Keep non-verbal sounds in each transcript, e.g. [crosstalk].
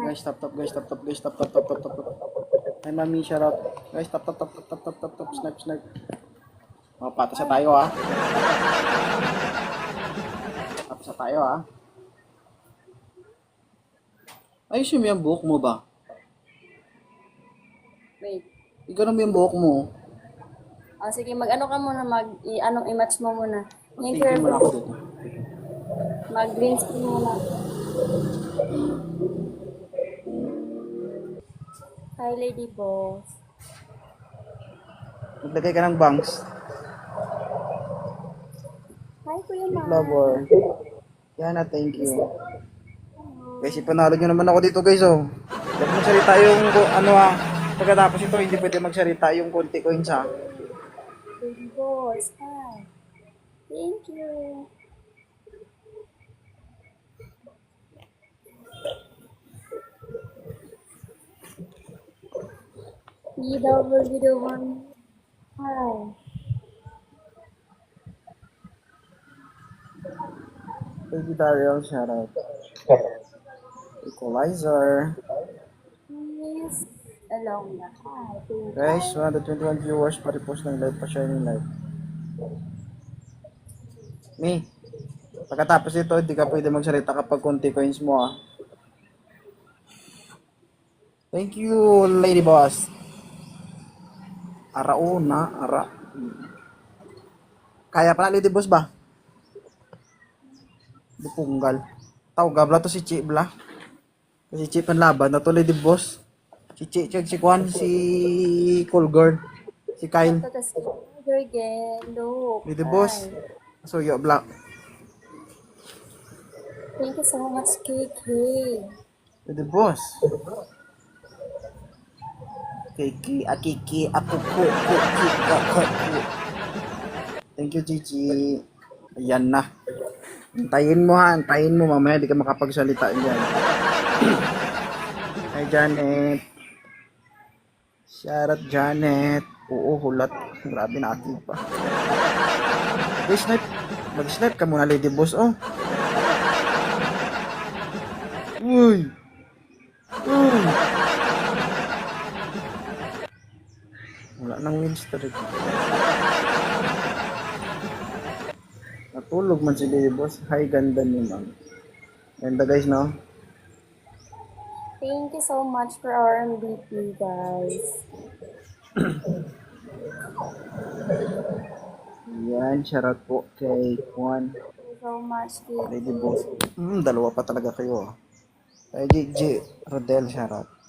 Guys, stop, stop, guys, stop, stop, guys, stop, stop, stop, stop, stop, stop. Ay, mami, shout out. Guys, stop, stop, stop, stop, stop, stop, stop, snipe, snipe. Mapatasa tayo, ah. Patasa tayo, ah. Ayos yung yung buhok mo ba? Wait. Ikaw mo yung buhok mo. Ah, sige, mag-ano ka muna, mag, i anong i-match mo muna. Yung curve. Mag-green screen muna. Hi, Lady Boss. Maglagay ka ng bangs. Hi, Kuya Ma. Lover. Yan na, thank you. Guys, ipanalo nyo naman ako dito guys, oh. Huwag magsalita yung, ko- ano ah, pagkatapos ito, hindi pwede magsalita yung konti coins ha. Lady Boss. Hi. Thank you. BW1. Hi. Baby Daryl, shout out. Equalizer. Please. Along na. Thank you. Guys, 121 viewers, pa-repost ng live, pa-share ng live. Me, pagkatapos ito, hindi ka pwede magsalita kapag konti coins mo ah. Thank you, lady boss. Arauna, ara. Kaya pa na, lady boss ba? Dipunggal. Tao, gabla to si Chi Bla. Si Chi panlaban na to, lady boss. Si Chi, Chi, si Kwan, si Colgirl, si Kyle. Lady boss. So, yo, black. Thank you so much, KK. Lady boss. Kiki, akiki, ako ko, ko, ki, ko, ko, ko. Thank you, Gigi. Ayan na. Antayin mo ha, antayin mo mamaya, di ka makapagsalita dyan. Hi, Janet. Shout out, Janet. Oo, hulat. Grabe na aki pa. Hey, snipe. Mag-snipe ka muna, lady boss, oh. Uy! Uy! Win streak. Natulog man si Lady Boss. Hi, ganda niyo, ma'am. Ganda guys, no? Thank you so much for our MVP, guys. Yan, shoutout po kay Juan. Thank you so much. Lady Boss. Hmm, dalawa pa talaga kayo. ah. Kay Gigi Rodel, shoutout.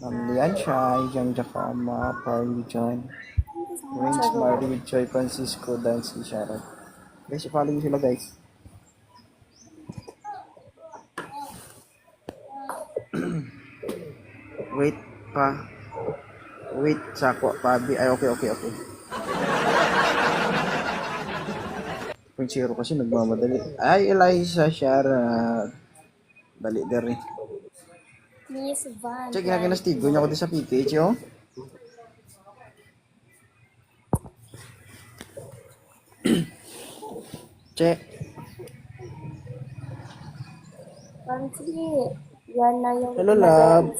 Ma'am Lian Shai, Jang Jakama, Parley John, Thank you so much, Wings everyone. Mari with Joy Francisco, Dancy, shoutout. Guys, i-follow nyo sila guys. [clears throat] Wait pa. Wait, sako, pabi. Ay, okay, okay, okay. Point zero kasi nagmamadali. Ay, Eliza, Shara. Dali, dali. Miss Van. Check, ginaginastigo niya ako din sa PPH, oh. [clears throat] Check. Pansi. Yan na yung... Hello, love.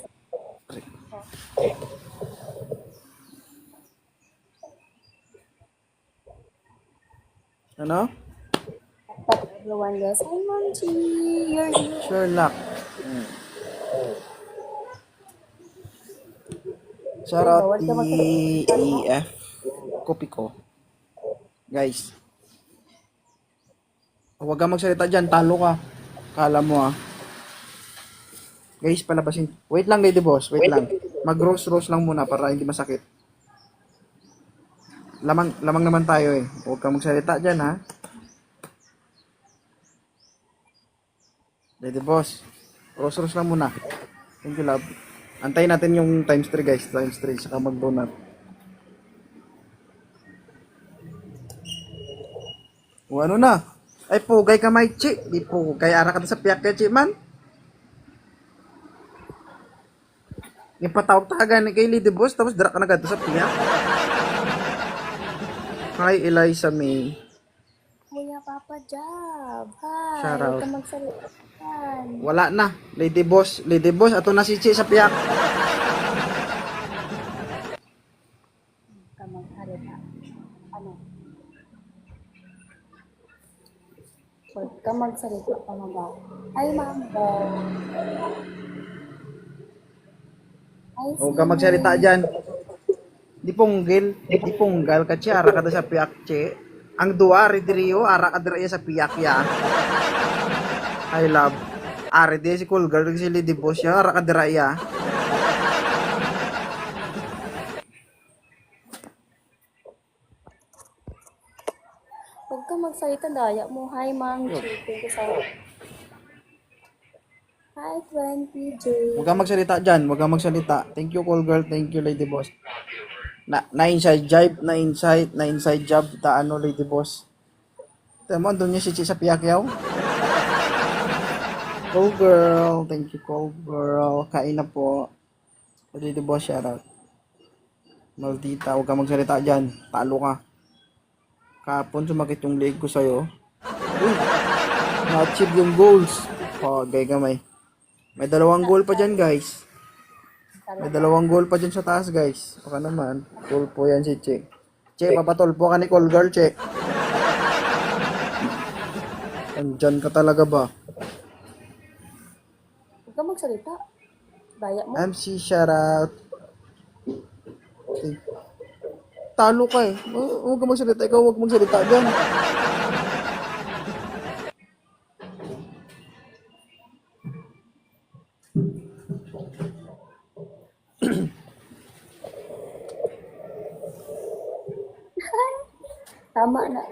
Ano? Everyone, guys. Hi, Monchi. You're here. Sherlock. Hmm. Shoutout TEF. Copy ko. Guys. Huwag kang magsalita dyan. Talo ka. Kala mo ah. Guys, palabasin. Wait lang, lady boss. Wait lang. Mag-rose-rose lang muna para hindi masakit. Lamang, lamang naman tayo eh. Huwag kang magsalita dyan ha. Lady boss. Rose-rose lang muna. Thank you, love. Antayin natin yung times 3 guys. Times 3. Saka mag-donut. O ano na? Ay pugay ka may chi. Di pugay. Ara ka sa piyak kay chi man. Yung patawag-tagan ni kay Lady Boss. Tapos dara ka na gadto sa piyak. Hi, Eliza May. Kuya Papa Job. Hi. Shout out. Huwag ka magsalita. Wala na. Lady boss, lady boss, ato na si Chi sa piyak. Huwag ka magsalita ka na ba? Ay, mambo. Ay, Huwag ka magsalita dyan. Di punggil, di punggal ka Chi, ara ka sa piyak Chi. Ang duwa, ridiriyo, ara ka sa piyak ya. I love. Ari di si cool girl, si lady boss ya, ara ka dira ya. Huwag ka magsalita, daya mo. Hi, Ma'am. Thank you so Hi, 20J. Huwag ka magsalita dyan, huwag ka magsalita. Thank you, cool girl. Thank you, lady boss. Na, na inside jive, na inside, na inside job, ta ano, lady boss. Mo, doon niya si Chi sa Piyakyaw. Cool girl. Thank you, cool girl. Kain na po. Lady boss, shout out. Maldita, huwag ka magsalita dyan. Talo ka. Kapon, sumakit yung leg ko sa'yo. Uy, na-achieve yung goals. Oh, gay gamay. May dalawang goal pa dyan, guys. May dalawang goal pa dyan sa taas, guys. Baka naman. Goal po yan si Che. Che, papatol po ka ni call girl, Che. Andyan ka talaga ba? Ka magsalita. Daya mo. MC, shout out. Okay. Talo ka eh. Hu- Huwag ka magsalita. Ikaw huwag magsalita dyan. [laughs] Tama na.